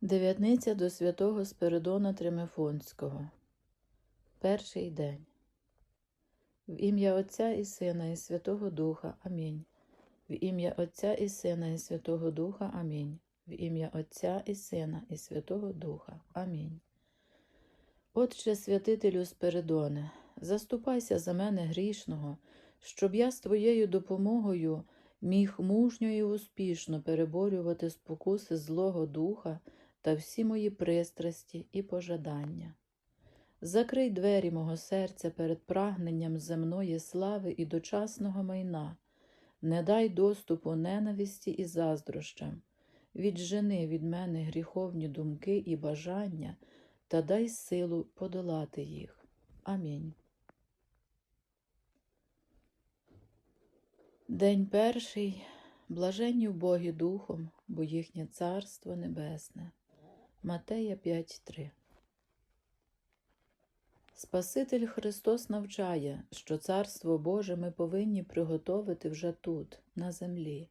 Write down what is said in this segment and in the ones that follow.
Дев'ятниця до святого Спиридона Тримифонського. Перший день. В ім'я Отця і Сина і Святого Духа. Амінь. В ім'я Отця і Сина і Святого Духа. Амінь. В ім'я Отця і Сина і Святого Духа. Амінь. Отче святителю Спиридоне, заступайся за мене грішного, щоб я з твоєю допомогою міг мужньо і успішно переборювати спокуси Злого Духа та всі мої пристрасті і пожадання. Закрий двері мого серця перед прагненням земної слави і дочасного майна, не дай доступу ненависті і заздрощам, віджени від мене гріховні думки і бажання та дай силу подолати їх. Амінь. День перший. Блаженні в Богі Духом, бо їхнє Царство Небесне. Матея 5.3 Спаситель Христос навчає, що Царство Боже ми повинні приготовити вже тут, на землі.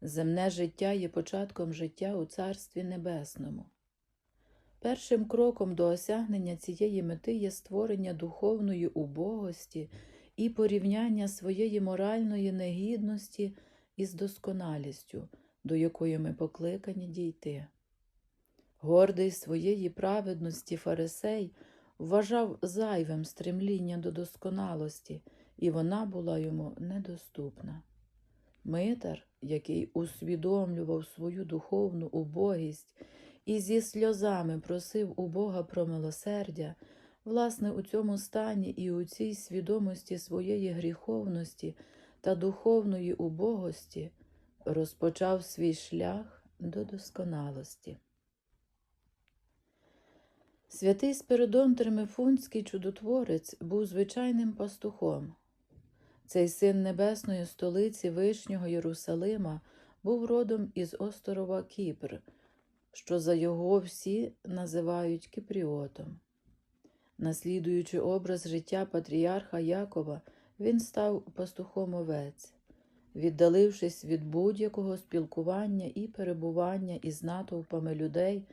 Земне життя є початком життя у Царстві Небесному. Першим кроком до осягнення цієї мети є створення духовної убогості і порівняння своєї моральної негідності із досконалістю, до якої ми покликані дійти. Гордий своєї праведності фарисей вважав зайвим стремління до досконалості, і вона була йому недоступна. Митар, який усвідомлював свою духовну убогість і зі сльозами просив у Бога про милосердя, власне, у цьому стані і у цій свідомості своєї гріховності та духовної убогості розпочав свій шлях до досконалості. Святий Спиридон Тримифунський чудотворець був звичайним пастухом. Цей син небесної столиці Вишнього Єрусалима був родом із острова Кіпр, що за його всі називають Кіпріотом. Наслідуючи образ життя патріарха Якова, він став пастухом овець, віддалившись від будь-якого спілкування і перебування із натовпами людей,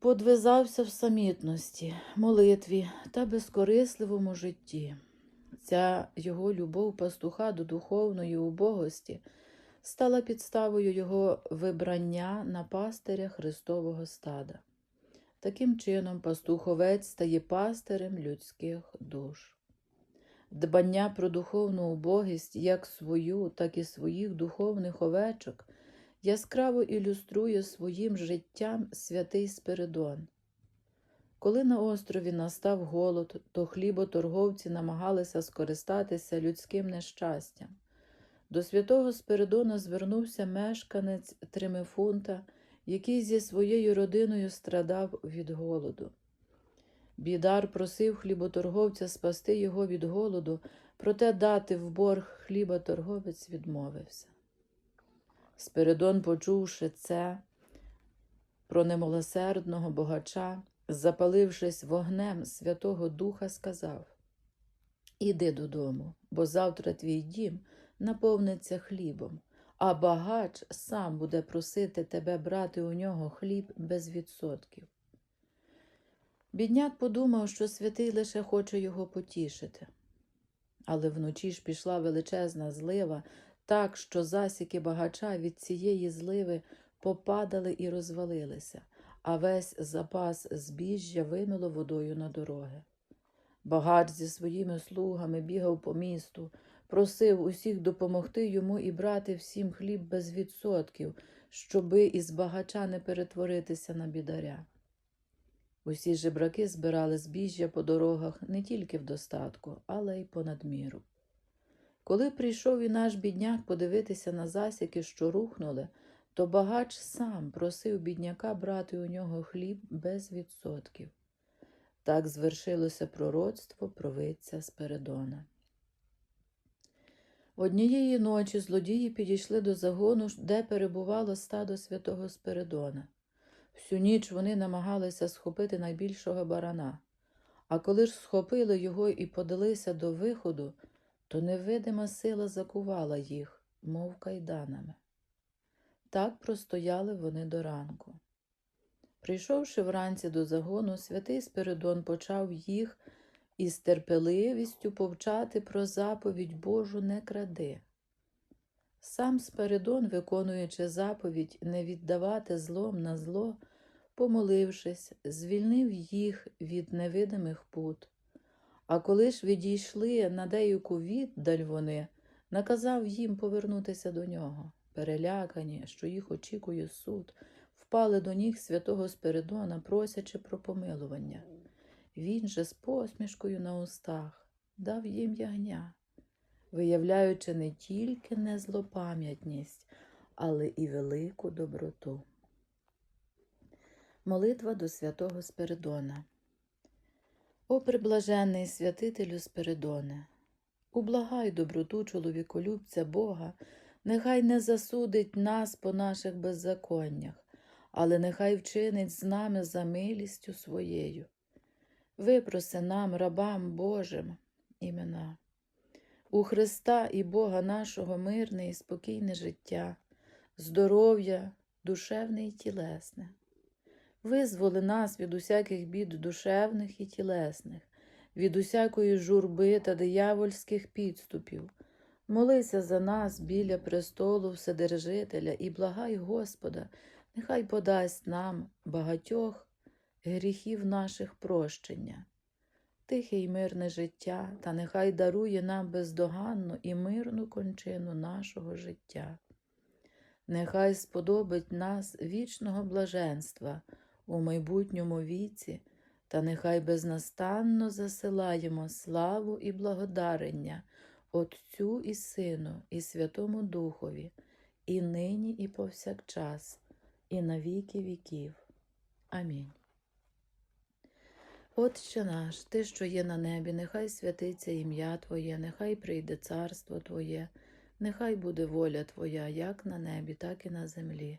подвизався в самітності, молитві та безкорисливому житті. Ця його любов пастуха до духовної убогості стала підставою його вибрання на пастиря Христового стада. Таким чином, пастуховець стає пастирем людських душ. Дбання про духовну убогість як свою, так і своїх духовних овечок яскраво ілюструє своїм життям святий Спиридон. Коли на острові настав голод, то хліботорговці намагалися скористатися людським нещастям. До святого Спиридона звернувся мешканець Тримифунта, який зі своєю родиною страдав від голоду. Бідар просив хліботорговця спасти його від голоду, проте дати в борг хліба торговець відмовився. Спиридон, почувши це про немилосердного богача, запалившись вогнем Святого Духа, сказав Іди додому, бо завтра твій дім наповниться хлібом, а багач сам буде просити тебе брати у нього хліб без відсотків. Бідняк подумав, що святий лише хоче його потішити. Але вночі ж пішла величезна злива, так що засіки багача від цієї зливи попадали і розвалилися, а весь запас збіжжя вимило водою на дороги. Багач зі своїми слугами бігав по місту, просив усіх допомогти йому і брати всім хліб без відсотків, щоби із багача не перетворитися на бідаря. Усі жебраки збирали збіжжя по дорогах не тільки в достатку, але й понад міру. Коли прийшов і наш бідняк подивитися на засіки, що рухнули, то багач сам просив бідняка брати у нього хліб без відсотків. Так звершилося пророцтво провидця Спиридона. Однієї ночі злодії підійшли до загону, де перебувало стадо святого Спиридона. Всю ніч вони намагалися схопити найбільшого барана, а коли ж схопили його і подалися до виходу, то невидима сила закувала їх, мов кайданами. Так простояли вони до ранку. Прийшовши вранці до загону, святий Спиридон почав їх із терпеливістю повчати про заповідь Божу не кради. Сам Спиридон, виконуючи заповідь не віддавати злом на зло, помолившись, звільнив їх від невидимих пут. А коли ж відійшли на деяку віддаль вони, наказав їм повернутися до нього. Перелякані, що їх очікує суд, впали до ніг святого Спиридона, просячи про помилування. Він же з посмішкою на устах дав їм ягня, виявляючи не тільки незлопам'ятність, але і велику доброту. Молитва до святого Спиридона. О приблажений святителю Спиридоне, ублагай доброту чоловіколюбця Бога, нехай не засудить нас по наших беззаконнях, але нехай вчинить з нами за милістю своєю. Випроси нам, рабам Божим, імена. У Христа і Бога нашого мирне і спокійне життя, здоров'я, душевне і тілесне. Визволи нас від усяких бід душевних і тілесних, від усякої журби та диявольських підступів. Молися за нас біля престолу Вседержителя і благай Господа, нехай подасть нам багатьох гріхів наших прощення, тихе й мирне життя, та нехай дарує нам бездоганну і мирну кончину нашого життя. Нехай сподобить нас вічного блаженства у майбутньому віці, та нехай безнастанно засилаємо славу і благодарення Отцю і Сину, і Святому Духові, і нині, і повсякчас, і на віки віків. Амінь. Отче наш, Ти, що є на небі, нехай святиться ім'я Твоє, нехай прийде царство Твоє, нехай буде воля Твоя, як на небі, так і на землі.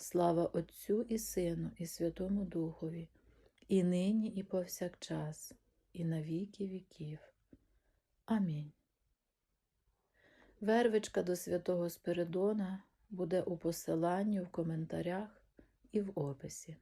Слава Отцю і Сину, і Святому Духові, і нині, і повсякчас, і на віки віків. Амінь. Вервичка до святого Спиридона буде у посиланні в коментарях і в описі.